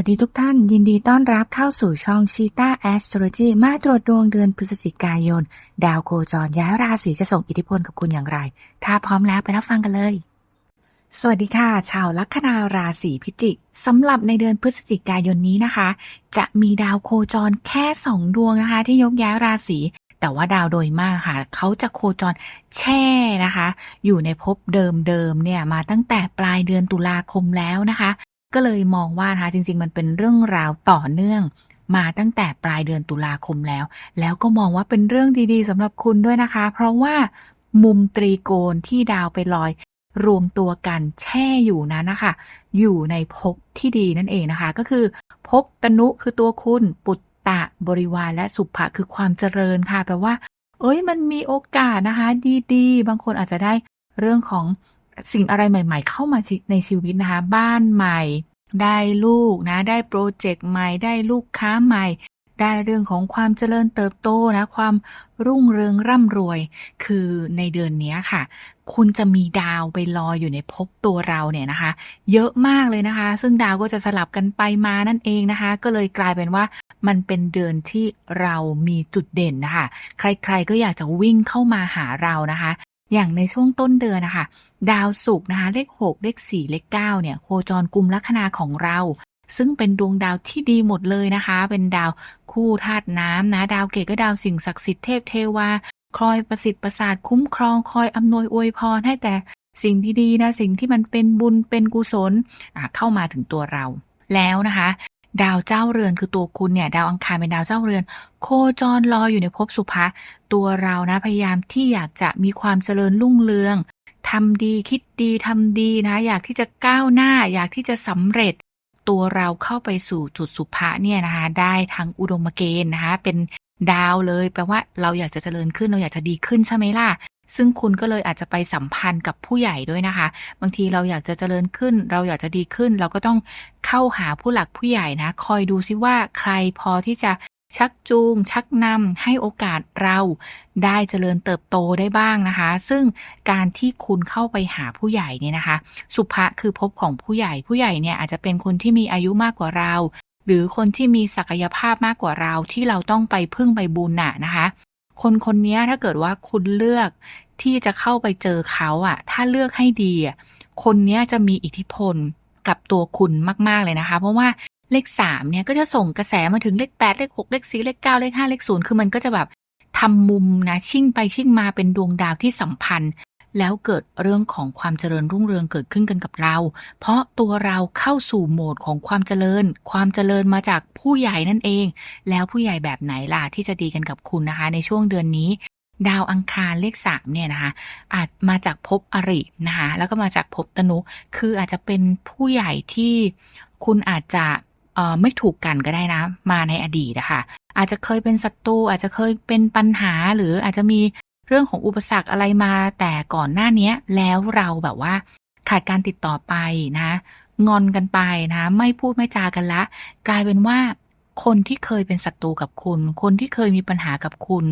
วัสดีทุกท่าน ยินดีต้อนรับเข้าสู่ช่อง Cheetah Astrology มาตรวจดวงเดือนพฤศจิกายน ดาวโคจรย้ายราศีจะส่งอิทธิพลกับคุณอย่างไร ถ้าพร้อมแล้วไปรับฟังกันเลย สวัสดีค่ะ ชาวลัคนาราศีพิจิกสำหรับในเดือนพฤศจิกายนนี้นะคะ จะมีดาวโคจรแค่สองดวงนะคะ ที่ยกย้ายราศีแต่ว่าดาวโดยมากค่ะ เขาจะโคจรแช่นะคะ อยู่ในภพเดิมๆเนี่ยมาตั้งแต่ปลายเดือนตุลาคมแล้วนะคะ ก็เลยมองว่านะคะจริง ๆ มันเป็นเรื่องราวต่อเนื่อง มาตั้งแต่ปลายเดือนตุลาคมแล้ว แล้วก็มองว่าเป็นเรื่องดีๆสำหรับคุณด้วยนะคะ เพราะว่ามุมตรีโกณที่ดาวไปลอย รวมตัวกันแช่อยู่นั้นนะคะอยู่ในภพที่ดีนั่นเองนะคะ ก็คือภพตนุคือตัวคุณปุตตะบริวารและสุภะคือความเจริญค่ะแปลว่า เอ้ยมันมีโอกาสนะคะ ดีๆ บางคนอาจจะได้เรื่องของ สิ่งอะไรใหม่ ๆ เข้ามาในชีวิตนะคะ บ้านใหม่ ได้ลูกนะ ได้โปรเจกต์ใหม่ ได้ลูกค้าใหม่ ได้เรื่องของความเจริญเติบโตนะ ความรุ่งเรืองร่ำรวย คือในเดือนนี้ค่ะ คุณจะมีดาวไปลอยอยู่ในภพตัวเราเนี่ยนะคะ เยอะมากเลยนะคะ ซึ่งดาวก็จะสลับกันไปมานั่นเองนะคะ ก็เลยกลายเป็นว่ามันเป็นเดือนที่เรามีจุดเด่นนะคะ ใครๆก็อยากจะวิ่งเข้ามาหาเรานะคะ อย่างในช่วงต้นเดือนนะคะ ดาวศุกร์นะคะ เลข 6 เลข 4 เลข 9 เนี่ย โคจรกลุ่มลัคนาของเรา ซึ่งเป็นดวงดาวที่ดีหมดเลยนะคะ เป็นดาวคู่ธาตุน้ำนะ ดาวเกตก็ดาวสิ่งศักดิ์สิทธิ์เทพเทวา คอยประสิทธิ์ประสาทคุ้มครอง คอยอำนวยอวยพรให้แต่สิ่งที่ดีนะ สิ่งที่มันเป็นบุญเป็นกุศลเข้ามาถึงตัวเราแล้วนะคะ ดาวเจ้าเรือนคือตัวคุณเนี่ย ดาวอังคารเป็นดาวเจ้าเรือน โคจรลอยอยู่ในภพสุภะตัวเรานะพยายามที่อยากจะมีความเจริญรุ่งเรืองทำดีคิดดีทำดีนะ อยากที่จะก้าวหน้า อยากที่จะสำเร็จ ตัวเราเข้าไปสู่จุดสุภะเนี่ยนะคะ ได้ทั้งอุดมเกณฑ์นะคะ เป็นดาวเลยแปลว่าเราอยากจะเจริญขึ้นเราอยากจะดีขึ้นใช่ไหมล่ะ ซึ่งคุณก็เลยอาจจะไปสัมพันธ์กับผู้ใหญ่ด้วยนะคะ บางทีเราอยากจะเจริญขึ้น เราอยากจะดีขึ้น เราก็ต้องเข้าหาผู้หลักผู้ใหญ่นะ คอยดูซิว่าใครพอที่จะชักจูง ชักนำให้โอกาสเราได้เจริญเติบโตได้บ้างนะคะ ซึ่งการที่คุณเข้าไปหาผู้ใหญ่เนี่ยนะคะ สุภะคือภพของผู้ใหญ่ผู้ใหญ่เนี่ยอาจจะเป็นคนที่มีอายุมากกว่าเรา หรือคนที่มีศักยภาพมากกว่าเราที่เราต้องไปพึ่งไปบุญน่ะนะคะ คนคนนี้ถ้าเกิดว่าคุณเลือกที่จะเข้าไปเจอเขาอะถ้าเลือกให้ดีอะคนนี้จะมีอิทธิพลกับตัวคุณมาก ๆ เลยนะคะ เพราะว่าเลขสามเนี่ยก็จะส่งกระแสมาถึงเลขแปดเลขหกเลขสี่เลขเก้าเลขห้าเลขศูนย์คือมันก็จะแบบทำมุมนะชิ่งไปชิ่งมาเป็นดวงดาวที่สัมพันธ์ แล้วเกิดเรื่องของความเจริญรุ่งเรืองเกิดขึ้นกันกับเรา เพราะตัวเราเข้าสู่โหมดของความเจริญ ความเจริญมาจากผู้ใหญ่นั่นเอง แล้วผู้ใหญ่แบบไหนล่ะที่จะดีกันกับคุณนะคะ ในช่วงเดือนนี้ ดาวอังคารเลขสามเนี่ยนะคะ อาจมาจากภพอรินะคะแล้วก็มาจากภพตนุคืออาจจะเป็นผู้ใหญ่ที่คุณอาจจะไม่ถูกกันก็ได้นะ มาในอดีตอะคะอาจจะเคยเป็นศัตรูอาจจะเคยเป็นปัญหาหรืออาจจะมี เรื่องของอุปสรรคอะไรมา แต่ก่อนหน้านี้แล้วเราแบบว่า ขาดการติดต่อไปนะ งอนกันไปนะ ไม่พูดไม่จากันละ กลายเป็นว่าคนที่เคยเป็นศัตรูกับคุณ คนที่เคยมีปัญหากับคุณ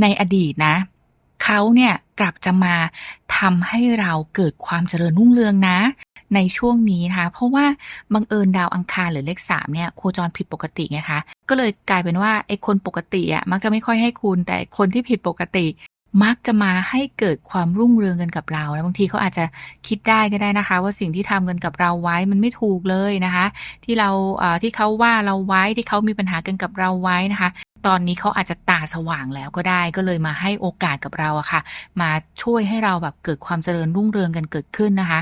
ในอดีตนะ เขาเนี่ยกลับจะมาทำให้เราเกิดความเจริญรุ่งเรืองนะ ในช่วงนี้นะคะ เพราะว่าบังเอิญดาวอังคารหรือเลขสามเนี่ยโคจรผิดปกติไงคะ ก็เลยกลายเป็นว่าไอ้คนปกติอะมักจะไม่ค่อยให้คุณ แต่คนที่ผิดปกติ มักจะมาให้เกิดความรุ่งเรืองกันกับเราแล้วบางทีเขาอาจจะคิดได้ก็ได้นะคะ ว่าสิ่งที่ทำกันกับเราไว้มันไม่ถูกเลยนะคะ ที่เราที่เขาว่าเราไว้ที่เขามีปัญหากันกับเราไว้นะคะ ตอนนี้เขาอาจจะตาสว่างแล้วก็ได้ก็เลยมาให้โอกาสกับเราอะค่ะ มาช่วยให้เราแบบเกิดความเจริญรุ่งเรืองกันเกิดขึ้นนะคะ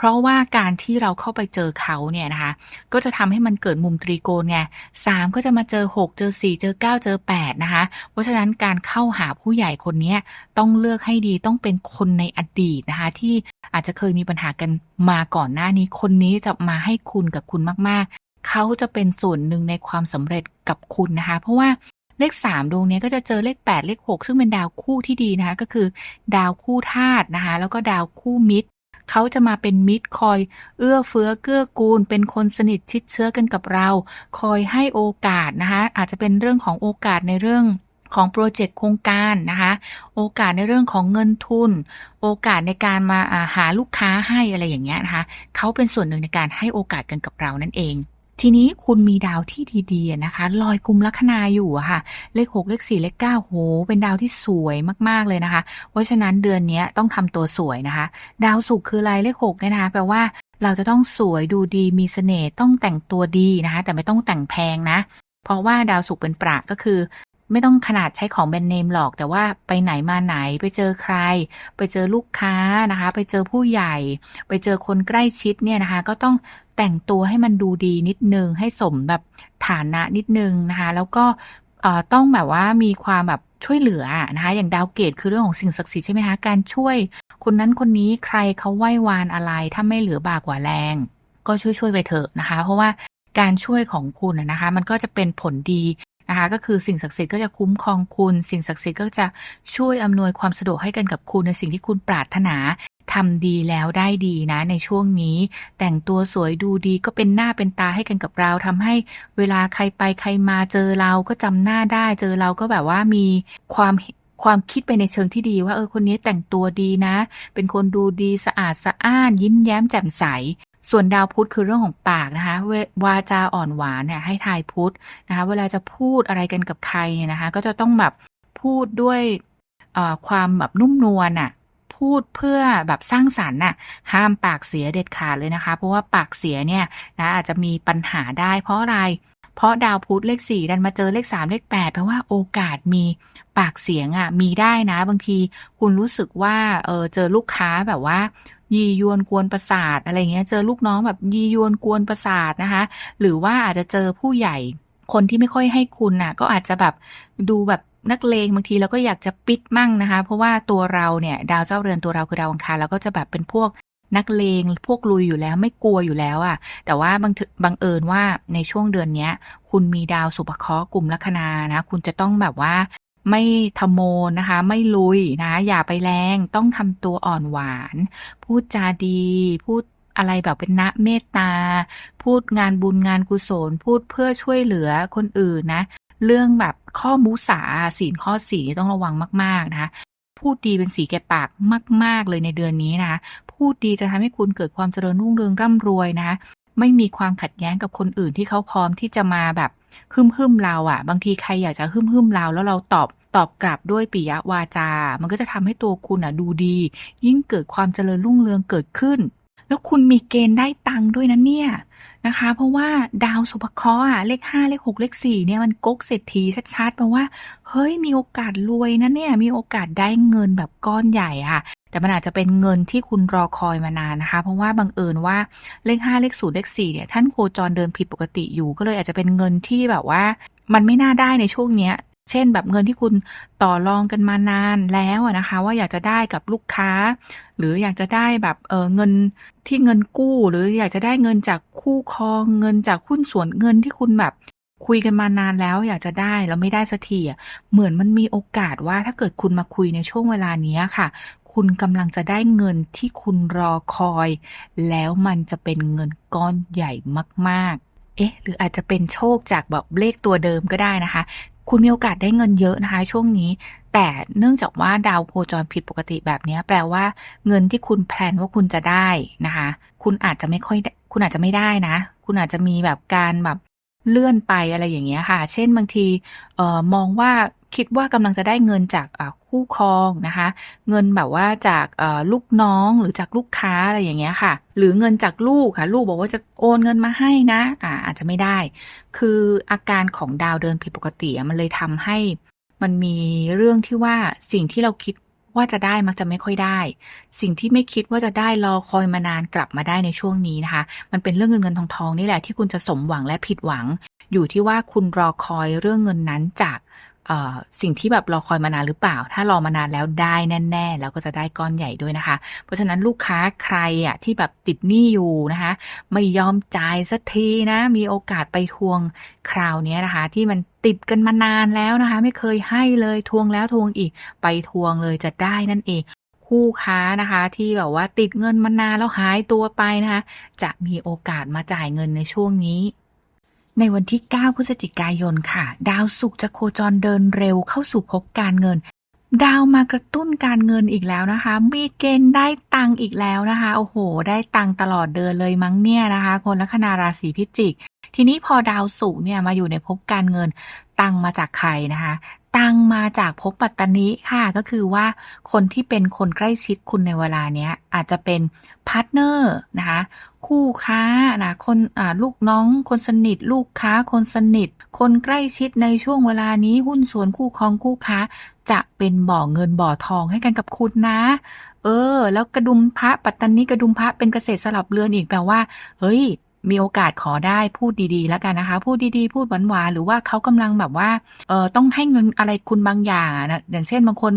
เพราะว่าการที่เราเข้าไปเจอเขาเนี่ยนะคะ ก็จะทำให้มันเกิดมุมตรีโกณไงสามก็จะมาเจอหกเจอสี่เจอเก้าเจอแปดนะคะ เพราะฉะนั้นการเข้าหาผู้ใหญ่คนนี้ต้องเลือกให้ดีต้องเป็นคนในอดีตนะคะ ที่อาจจะเคยมีปัญหากันมาก่อนหน้านี้คนนี้จะมาให้คุณกับคุณมาก ๆ เขาจะเป็นส่วนหนึ่งในความสำเร็จกับคุณนะคะ เพราะว่าเลขสามดวงนี้ก็จะเจอเลขแปดเลขหกซึ่งเป็นดาวคู่ที่ดีนะคะ ก็คือ ดาวคู่ธาตุนะคะ แล้วก็ดาวคู่มิตร เขาจะมาเป็นมิตรคอย เอื้อเฟื้อเกื้อกูล เป็นคนสนิทชิดเชื้อกันกับเรา คอยให้โอกาสนะคะอาจจะเป็นเรื่องของโอกาสในเรื่องของโปรเจกต์โครงการนะคะ โอกาสในเรื่องของเงินทุน โอกาสในการมาาหาลูกค้าให้อะไรอย่างเงี้ยนะคะเขาเป็นส่วนหนึ่งในการให้โอกาสกันกับเรานั่นเอง ทีนี้คุณมีดาวที่ดีๆนะคะ ลอยกุมลัคนาอยู่อะค่ะ เลข6เลข4เลข9โอ้โฮเป็นดาวที่สวยมากๆเลยนะคะ เพราะฉะนั้นเดือนนี้ต้องทำตัวสวยนะคะ ดาวศุกร์คืออะไรเลข6เนี่ยนะคะแปลว่าเราจะต้องสวยดูดีมีเสน่ห์ต้องแต่งตัวดีนะคะ แต่ไม่ต้องแต่งแพงนะ เพราะว่าดาวศุกร์เป็นประก็คือ ไม่ต้องขนาดใช้ของแบรนด์เนมหรอก แต่ว่าไปไหนมาไหนไปเจอใคร ไปเจอลูกค้านะคะ ไปเจอผู้ใหญ่ ไปเจอคนใกล้ชิดเนี่ยนะคะ ก็ต้อง แต่งตัวให้มันดูดีนิดนึง ให้สมแบบฐานะนิดนึงนะคะ แล้วก็ต้องแบบว่ามีความแบบช่วยเหลือนะคะ อย่างดาวเกตคือเรื่องของสิ่งศักดิ์สิทธิ์ใช่ไหมคะ การช่วยคนนั้นคนนี้ใครเขาไหว้วานอะไร ถ้าไม่เหลือบากกว่าแรง ก็ช่วยๆไปเถอะนะคะ เพราะว่าการช่วยของคุณนะคะ มันก็จะเป็นผลดีนะคะ ก็คือสิ่งศักดิ์สิทธิ์ก็จะคุ้มครองคุณ สิ่งศักดิ์สิทธิ์ก็จะช่วยอำนวยความสะดวกให้กันกับคุณในสิ่งที่คุณปรารถนา ทำดีแล้วได้ดีนะในช่วงนี้ แต่งตัวสวยดูดีก็เป็นหน้าเป็นตาให้กันกับเราทำให้เวลาใครไปใครมาเจอเราก็จำหน้าได้ เจอเราก็แบบว่ามีความความคิดไปในเชิงที่ดีว่าเออคนนี้แต่งตัวดีนะ เป็นคนดูดีสะอาดสะอ้าน ยิ้มแย้มแจ่มใสส่วนดาวพุธคือเรื่องของปากนะคะววาจาอ่อนหวานเนี่ยให้ทายพุธนะคะ เวลาจะพูดอะไรกันกับใครเนี่ยนะคะ ก็จะต้องแบบพูดด้วยความแบบนุ่มนวลน่ะ พูดเพื่อแบบสร้างสรรค์น่ะห้ามปากเสียเด็ดขาดเลยนะคะ เพราะว่าปากเสียเนี่ยนะอาจจะมีปัญหาได้เพราะอะไร เพราะดาวพุธเลข4ดันมาเจอเลข3เลข8แปลว่าโอกาสมีปากเสียงอะมีได้นะ บางทีคุณรู้สึกว่าเออเจอลูกค้าแบบว่ายียวนกวนประสาทอะไรเงี้ย เจอลูกน้องแบบยียวนกวนประสาทนะคะ หรือว่าอาจจะเจอผู้ใหญ่คนที่ไม่ค่อยให้คุณน่ะ ก็อาจจะแบบดูแบบ นักเลงบางทีเราก็อยากจะปิดมั่งนะคะ เพราะว่าตัวเราเนี่ย ดาวเจ้าเรือนตัวเราคือดาวอังคารเราก็จะแบบเป็นพวกนักเลงพวกลุยอยู่แล้วไม่กลัวอยู่แล้วอะแต่ว่าบังบังเอิญว่าในช่วงเดือนเนี้ย คุณมีดาวศุภเคราะห์กลุ่มลัคนานะ คุณจะต้องแบบว่าไม่ทะโมนนะคะ ไม่ลุยนะ อย่าไปแรงต้องทำตัวอ่อนหวาน พูดจาดี พูดอะไรแบบเป็นณเมตตา พูดงานบุญงานกุศล พูดเพื่อช่วยเหลือคนอื่นนะ เรื่องแบบข้อมุสาศีลข้อ4ต้องระวังมาก ๆ นะคะพูดดีเป็นสีแก่ปากมาก ๆ เลยในเดือนนี้นะคะพูดดีจะทำให้คุณเกิดความเจริญรุ่งเรืองร่ำรวยนะไม่มีความขัดแย้งกับคนอื่นที่เขาพร้อมที่จะมาแบบฮึ่มเราอะบางทีใครอยากจะฮึ่มเราแล้วเราตอบตอบกลับด้วยปิยวาจา มันก็จะทำให้ตัวคุณน่ะดูดี ยิ่งเกิดความเจริญรุ่งเรืองเกิดขึ้น แล้วคุณมีเกณฑ์ได้ตังค์ด้วยนะเนี่ยนะคะ เพราะว่าดาวศุภเคราะห์อะเลข5เลข6เลข4เนี่ยมันก๊กเศรษฐีชัดๆแปลว่าเฮ้ยมีโอกาสรวยนะเนี่ยมีโอกาสได้เงินแบบก้อนใหญ่ค่ะแต่มันอาจจะเป็นเงินที่คุณรอคอยมานานนะคะ เพราะว่าบังเอิญว่าเลข5เลข0เลข4เนี่ยท่านโคจรเดินผิดปกติอยู่ก็เลยอาจจะเป็นเงินที่แบบว่า มันไม่น่าได้ในช่วงเนี้ย เช่น แบบเงินที่คุณต่อรองกันมานานแล้วนะคะ ว่าอยากจะได้กับลูกค้า หรืออยากจะได้แบบเออเงินที่เงินกู้ หรืออยากจะได้เงินจากคู่ครอง เงินจากหุ้นส่วนเงินที่คุณแบบคุยกันมานานแล้วอยากจะได้แล้วไม่ได้สักทีอะเหมือนมันมีโอกาสว่าถ้าเกิดคุณมาคุยในช่วงเวลานี้ค่ะ คุณกำลังจะได้เงินที่คุณรอคอย แล้วมันจะเป็นเงินก้อนใหญ่มาก ๆ เอ๊ะ หรืออาจจะเป็นโชคจากแบบเลขตัวเดิมก็ได้นะคะ คุณมีโอกาสได้เงินเยอะนะคะช่วงนี้ แต่เนื่องจากว่าดาวโคจรผิดปกติแบบนี้แปลว่าเงินที่คุณแพลนว่าคุณจะได้นะคะ คุณอาจจะไม่ค่อยคุณอาจจะไม่ได้นะ คุณอาจจะมีแบบการแบบเลื่อนไปอะไรอย่างเงี้ยค่ะ เช่นบางทีเอ่อมองว่า คิดว่ากำลังจะได้เงินจากคู่ครองนะคะ เงินแบบว่าจากลูกน้องหรือจากลูกค้าอะไรอย่างเงี้ยค่ะ หรือเงินจากลูกค่ะ ลูกบอกว่าจะโอนเงินมาให้นะอ่าอาจจะไม่ได้ คืออาการของดาวเดินผิดปกติมันเลยทำให้มันมีเรื่องที่ว่าสิ่งที่เราคิดว่าจะได้มักจะไม่ค่อยได้ สิ่งที่ไม่คิดว่าจะได้รอคอยมานานกลับมาได้ในช่วงนี้นะคะ มันเป็นเรื่องเงินๆทองๆนี่แหละที่คุณจะสมหวังและผิดหวัง อยู่ที่ว่าคุณรอคอยเรื่องเงินนั้นจาก สิ่งที่แบบรอคอยมานานหรือเปล่า ถ้ารอมานานแล้วได้แน่ ๆ แล้วก็จะได้ก้อนใหญ่ด้วยนะคะ เพราะฉะนั้นลูกค้าใครอะที่แบบติดหนี้อยู่นะคะ ไม่ยอมจ่ายสักทีนะ มีโอกาสไปทวงคราวนี้นะคะ ที่มันติดกันมานานแล้วนะคะ ไม่เคยให้เลยทวงแล้วทวงอีก ไปทวงเลยจะได้นั่นเองคู่ค้านะคะที่แบบว่าติดเงินมานานแล้วหายตัวไปนะคะ จะมีโอกาสมาจ่ายเงินในช่วงนี้ ในวันที่ 9 พฤศจิกายนค่ะ ดาวศุกร์จะโคจรเดินเร็วเข้าสู่ภพการเงิน ดาวมากระตุ้นการเงินอีกแล้วนะคะ มีเกณฑ์ได้ตังค์อีกแล้วนะคะ โอ้โห ได้ตังค์ตลอดเดือนเลยมั้งเนี่ยนะคะ คนลัคนาราศีพิจิก ทีนี้พอดาวศุกร์เนี่ยมาอยู่ในภพการเงิน ตังค์มาจากใครนะคะ ตังมาจากภพปัตตนิค่ะ ก็คือว่าคนที่เป็นคนใกล้ชิดคุณในเวลาเนี้ย อาจจะเป็นพาร์ทเนอร์นะคะ คู่ค้านะคนลูกน้อง คนสนิท ลูกค้า คนสนิท คนใกล้ชิดในช่วงเวลานี้หุ้นส่วนคู่ครองคู่ค้า จะเป็นบ่อเงินบ่อทองให้กันกับคุณนะเออ แล้วกระดุมพระปัตตานีกระดุมพระเป็นเกษตรสลับเรือนอีกแปลว่า เฮ้ย มีโอกาสขอได้พูดดีๆ แล้วกันนะคะ พูดดีๆ พูดหวานๆหรือว่าเขากำลังแบบว่าเออต้องให้เงินอะไรคุณบางอย่างนะอย่างเช่นบางคน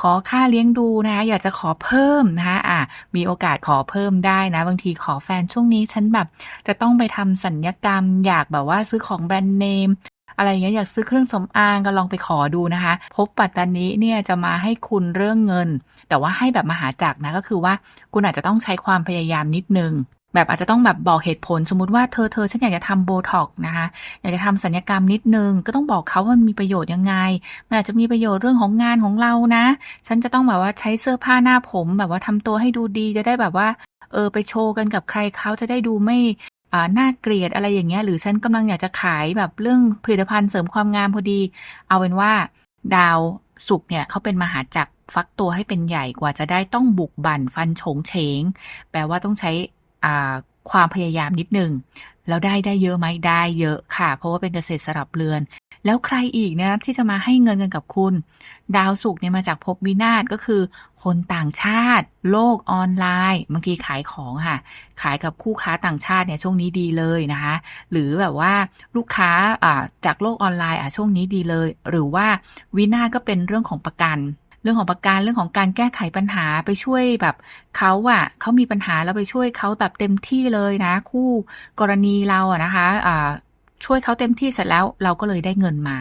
ขอค่าเลี้ยงดูนะคะอยากจะขอเพิ่มนะคะอะมีโอกาสขอเพิ่มได้นะ บางทีขอแฟนช่วงนี้ฉันแบบจะต้องไปทำสัญญกรรม อยากแบบว่าซื้อของแบรนด์เนมอะไรอย่างเงี้ยอยากซื้อเครื่องสำอางก็ลองไปขอดูนะคะ พบปัตตานีเนี่ยจะมาให้คุณเรื่องเงิน แต่ว่าให้แบบมหาจักรนะก็คือว่าคุณอาจจะต้องใช้ความพยายามนิดนึง แบบอาจจะต้องแบบบอกเหตุผลสมมุติว่าเธอเธอฉันอยากจะทำโบท็อกนะคะอยากจะทำสัญญกรรมนิดนึง ก็ต้องบอกเขาว่ามันมีประโยชน์ยังไง มันอาจจะมีประโยชน์เรื่องของงานของเรานะ ฉันจะต้องแบบว่าใช้เสื้อผ้าหน้าผม แบบว่าทำตัวให้ดูดีจะได้แบบว่า เออไปโชว์กันกับใครเขาจะได้ดูไม่อ่าน่าเกลียดอะไรอย่างเงี้ย หรือฉันกำลังอยากจะขายแบบเรื่องผลิตภัณฑ์เสริมความงามพอดี เอาเป็นว่าดาวศุกเนี่ยเขาเป็นมหาจักรฟักตัวให้เป็นใหญ่กว่าจะได้ต้องบุกบั่นฟันโฉงเฉง แปลว่าต้องใช้ ความพยายามนิดนึงแล้วได้ได้เยอะไหมได้เยอะค่ะ เพราะว่าเป็นเกษตรสลับเรือน แล้วใครอีกนะที่จะมาให้เงินกันกับคุณ ดาวศุกเนี่ยมาจากภพวินาศก็คือ คนต่างชาติ โลกออนไลน์บางทีขายของค่ะ ขายกับคู่ค้าต่างชาติเนี่ยช่วงนี้ดีเลยนะคะ หรือแบบว่าลูกค้าจากโลกออนไลน์อะช่วงนี้ดีเลย หรือว่าวินาศก็เป็นเรื่องของประกัน รื่องของประกันเรื่องของการแก้ไขปัญหาไปช่วยแบบเขาอะเขามีปัญหาแล้วไปช่วยเขาแบบเต็มที่เลยนะ คู่กรณีเราอะนะคะอ่าช่วยเขาเต็มที่เสร็จแล้วเราก็เลยได้เงินมา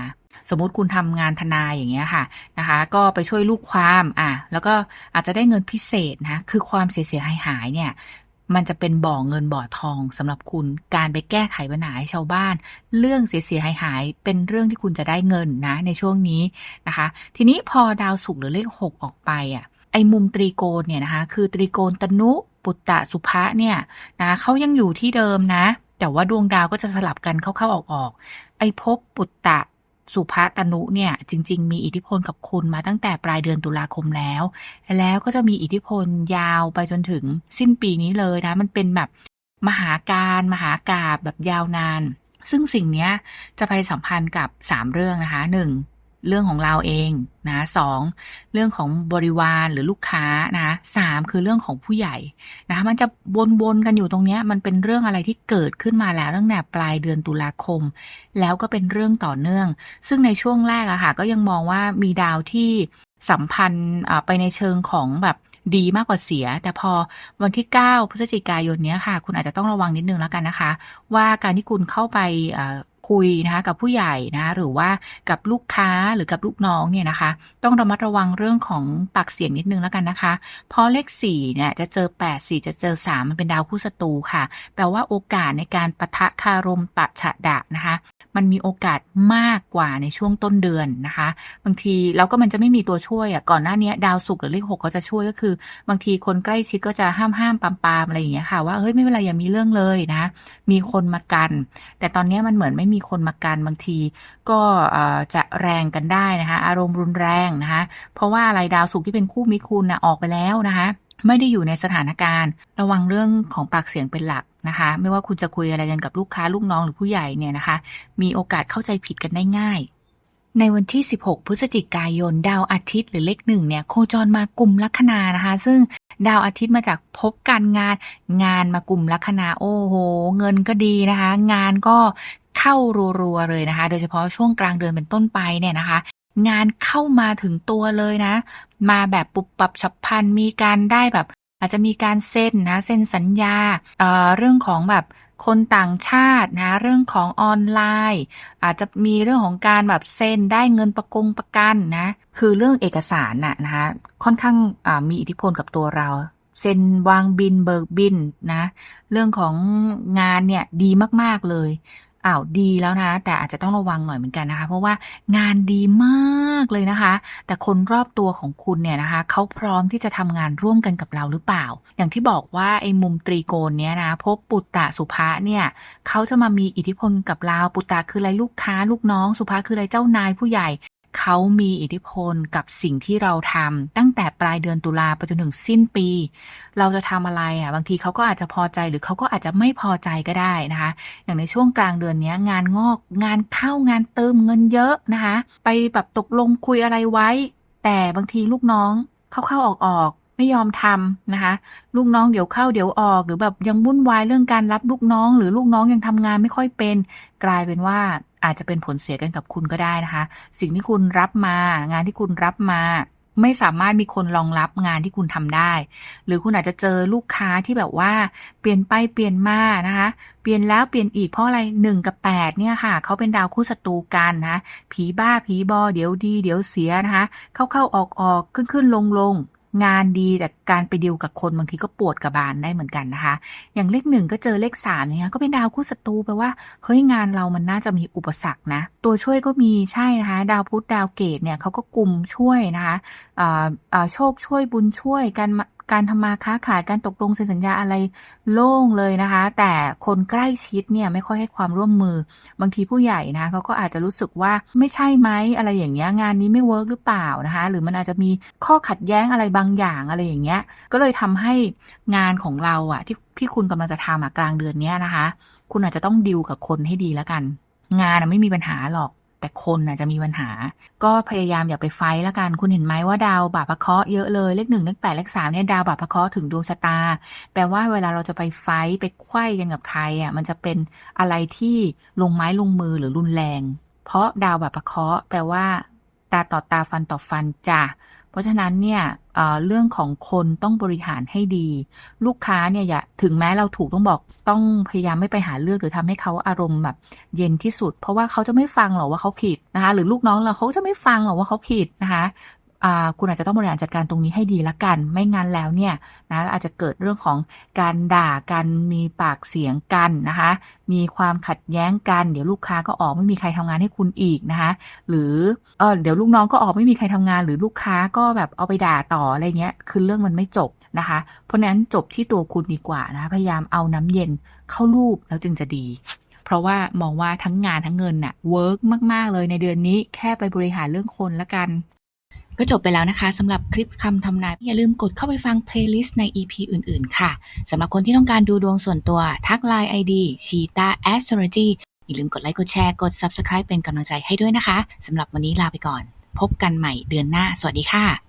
สมมติคุณทำงานทนายอย่างเงี้ยค่ะนะคะ ก็ไปช่วยลูกความอะแล้วก็อาจจะได้เงินพิเศษนะคือความเสียหายหายเนี่ย มันจะเป็นบ่อเงินบ่อทองสำหรับคุณการไปแก้ไขปัญหาให้ชาวบ้าน เรื่องเสียหายหายเป็นเรื่องที่คุณจะได้เงินนะ ในช่วงนี้นะคะ ทีนี้พอดาวศุกร์หรือเลขหกออกไปอะไอ้มุมตรีโกณเนี่ยนะคะ คือตรีโกณตนุปุตตะสุภะเนี่ยนะเขายังอยู่ที่เดิมนะ แต่ว่าดวงดาวก็จะสลับกันเข้าๆออกๆไอ้ภพปุตตะ สุภะตนุเนี่ยจริง ๆ มีอิทธิพลกับคุณมาตั้งแต่ปลายเดือนตุลาคมแล้ว แล้วก็จะมีอิทธิพลยาวไปจนถึงสิ้นปีนี้เลยนะ มันเป็นแบบมหาการมหากาบแบบยาวนาน ซึ่งสิ่งนี้จะไปสัมพันธ์กับสามเรื่องนะคะหนึ่ง เรื่องของเราเองนะสองเรื่องของบริวารหรือลูกค้านะสามคือเรื่องของผู้ใหญ่นะมันจะวนๆกันอยู่ตรงเนี้ยมันเป็นเรื่องอะไรที่เกิดขึ้นมาแล้วตั้งแต่ปลายเดือนตุลาคม แล้วก็เป็นเรื่องต่อเนื่อง ซึ่งในช่วงแรกอะค่ะก็ยังมองว่ามีดาวที่สัมพันธ์ไปในเชิงของแบบดีมากกว่าเสีย แต่พอวันที่ 9 พฤศจิกายนนี้ค่ะ คุณอาจจะต้องระวังนิดนึงแล้วกันนะคะ ว่าการที่คุณเข้าไป คุยนะคะกับผู้ใหญ่นะหรือว่ากับลูกค้าหรือกับลูกน้องเนี่ยนะคะ ต้องระมัดระวังเรื่องของปากเสียงนิดนึงแล้วกันนะคะเพราะเลข4เนี่ยจะเจอ8 4จะเจอ3มันเป็นดาวคู่ศัตรูค่ะ แปลว่าโอกาสในการปะทะคารมปะฉะดะนะคะมันมีโอกาสมากกว่าในช่วงต้นเดือนนะคะ บางทีแล้วก็มันจะไม่มีตัวช่วยอะก่อนหน้านี้ดาวศุกร์หรือเลขหกก็จะช่วยก็คือ บางทีคนใกล้ชิดก็จะห้ามห้ามปามปามอะไรอย่างเงี้ยค่ะว่าเฮ้ยไม่เป็นไรอย่ามีเรื่องเลยนะ มีคนมากัน แต่ตอนนี้มันเหมือนไม่มีีคนมากันบางที ก็จะแรงกันได้นะคะ อารมณ์รุนแรงนะคะ เพราะว่าอะไรดาวศุกที่เป็นคู่มิตรคุณนะออกไปแล้วนะคะไม่ได้อยู่ในสถานการณ์ ระวังเรื่องของปากเสียงเป็นหลักนะคะ ไม่ว่าคุณจะคุยอะไรกันกับลูกค้าลูกน้องหรือผู้ใหญ่เนี่ยนะคะ มีโอกาสเข้าใจผิดกันได้ง่าย ในวันที่ 16 พฤศจิกายน ดาวอาทิตย์หรือเลขหนึ่งเนี่ยโคจรมากลุ่มลัคนานะคะ ซึ่งดาวอาทิตย์มาจากภพการงาน งานมากลุ่มลัคนาโอ้โห เงินก็ดีนะคะ งานก็ เข้ารัวๆเลยนะคะ โดยเฉพาะช่วงกลางเดือนเป็นต้นไปเนี่ยนะคะ งานเข้ามาถึงตัวเลยนะ มาแบบปุบปับฉับพลันมีการได้แบบ อาจจะมีการเซ็นนะเซ็นสัญญาเอ่อเรื่องของแบบคนต่างชาตินะเรื่องของออนไลน์ อาจจะมีเรื่องของการแบบเซ็นได้เงินประกงประกันนะคือเรื่องเอกสารน่ะนะคะค่อนข้างมีอิทธิพลกับตัวเราเซ็นวางบินเบิกบินนะ เรื่องของงานเนี่ยดีมาก ๆ เลย อ้าวดีแล้วนะ แต่อาจจะต้องระวังหน่อยเหมือนกันนะคะ เพราะว่างานดีมากเลยนะคะ แต่คนรอบตัวของคุณเนี่ยนะคะเขาพร้อมที่จะทำงานร่วมกันกับเราหรือเปล่า อย่างที่บอกว่าไอ้มุมตรีโกณเนี้ยนะพบปุตตะสุภาเนี่ยเขาจะมามีอิทธิพลกับเราปุตตะคืออะไรลูกค้าลูกน้อง สุภาคืออะไรเจ้านายผู้ใหญ่ เขามีอิทธิพลกับสิ่งที่เราทำตั้งแต่ปลายเดือนตุลาไปจนถึงสิ้นปี เราจะทำอะไรอะ บางทีเขาก็อาจจะพอใจหรือเขาก็อาจจะไม่พอใจก็ได้นะคะ อย่างในช่วงกลางเดือนนี้งานงอก งานเข้างานเติมเงินเยอะนะคะ ไปแบบตกลงคุยอะไรไว้ แต่บางทีลูกน้องเข้าเข้าออกออกๆไม่ยอมทำนะคะ ลูกน้องเดี๋ยวเข้าเดี๋ยวออก หรือแบบยังวุ่นวายเรื่องการรับลูกน้อง หรือลูกน้องยังทำงานไม่ค่อยเป็น กลายเป็นว่า อาจจะเป็นผลเสียกันกับคุณก็ได้นะคะ สิ่งที่คุณรับมา งานที่คุณรับมา ไม่สามารถมีคนรองรับงานที่คุณทำได้ หรือคุณอาจจะเจอลูกค้าที่แบบว่า เปลี่ยนไปเปลี่ยนมานะคะ เปลี่ยนแล้วเปลี่ยนอีกเพราะอะไรหนึ่งกับแปดเนี่ยค่ะเขาเป็นดาวคู่ศัตรูกันนะผีบ้าผีบอเดี๋ยวดี เดี๋ยวเสียนะคะ เข้าเข้าออกออกขึ้นขึ้นลงล งานดีแต่การไปดีลกับคนบางทีก็ปวดกระบาลได้เหมือนกันนะคะ อย่างเลขหนึ่งก็เจอเลขสามเนี่ยก็เป็นดาวคู่ศัตรูแปลว่าเฮ้ยงานเรามันน่าจะมีอุปสรรคนะ ตัวช่วยก็มีใช่นะคะ ดาวพุธดาวเกตเนี่ยเขาก็กลุ่มช่วยนะคะอ่าโชคช่วยบุญช่วยกัน การทำมาค้าขายการตกลงเซ็นสัญญาอะไรโล่งเลยนะคะ แต่คนใกล้ชิดเนี่ยไม่ค่อยให้ความร่วมมือ บางทีผู้ใหญ่นะเขาก็อาจจะรู้สึกว่าไม่ใช่ไหมอะไรอย่างเงี้ยงานนี้ไม่เวิร์กหรือเปล่านะคะ หรือมันอาจจะมีข้อขัดแย้งอะไรบางอย่างอะไรอย่างเงี้ย ก็เลยทำให้งานของเราอะที่ที่คุณกำลังจะทำอะกลางเดือนเนี้ยนะคะ คุณอาจจะต้องดิวกับคนให้ดีแล้วกัน งานไม่มีปัญหาหรอก แต่คนนะจะมีปัญหา ก็พยายามอย่าไปไฟท์แล้วกัน คุณเห็นไหมว่าดาวบาปพะเคาะเยอะเลยเลขหนึ่งเลขแปดเลขสามเนี่ยดาวบาปพะเคาะถึงดวงชะตา แปลว่าเวลาเราจะไปไฟท์ไปไขว้กันกับใครอะมันจะเป็นอะไรที่ลงไม้ลงมือหรือรุนแรง เพราะดาวบาปพะเคาะแปลว่า ตาต่อตาฟันต่อฟันจ้ะ เพราะฉะนั้นเนี่ยเเรื่องของคนต้องบริหารให้ดี ลูกค้าเนี่ยอย่าถึงแม้เราถูกต้องบอกต้องพยายามไม่ไปหาเรื่องหรือทำให้เขาอารมณ์แบบเย็นที่สุด เพราะว่าเขาจะไม่ฟังหรอกว่าเขาผิดนะคะ หรือลูกน้องเราเขาจะไม่ฟังหรอกว่าเขาผิดนะคะ คุณอาจจะต้องบริหารจัดการตรงนี้ให้ดีละกัน ไม่งั้นแล้วเนี่ยนะอาจจะเกิดเรื่องของการด่ากันมีปากเสียงกันนะคะ มีความขัดแย้งกัน เดี๋ยวลูกค้าก็ออกไม่มีใครทำงานให้คุณอีกนะคะ หรือเออเดี๋ยวลูกน้องก็ออกไม่มีใครทำงาน หรือลูกค้าก็แบบเอาไปด่าต่ออะไรเงี้ยคือเรื่องมันไม่จบนะคะ เพราะนั้นจบที่ตัวคุณดีกว่านะคะพยายามเอาน้ำเย็นเข้ารูปแล้วจึงจะดีเพราะว่ามองว่าทั้งงานทั้งเงินน่ะเวิร์กมาก ๆ เลยในเดือนนี้แค่ไปบริหารเรื่องคนละกัน ก็จบไปแล้วนะคะสำหรับคลิปคำทำนาย อย่าลืมกดเข้าไปฟังเพลย์ลิสต์ใน EP อื่น ๆ ค่ะสำหรับคนที่ต้องการดูดวงส่วนตัวทักไลน์ ID cheeta Astrology อย่าลืมกดไลค์กดแชร์กด Subscribe เป็นกำลังใจให้ด้วยนะคะสำหรับวันนี้ลาไปก่อน พบกันใหม่เดือนหน้า สวัสดีค่ะ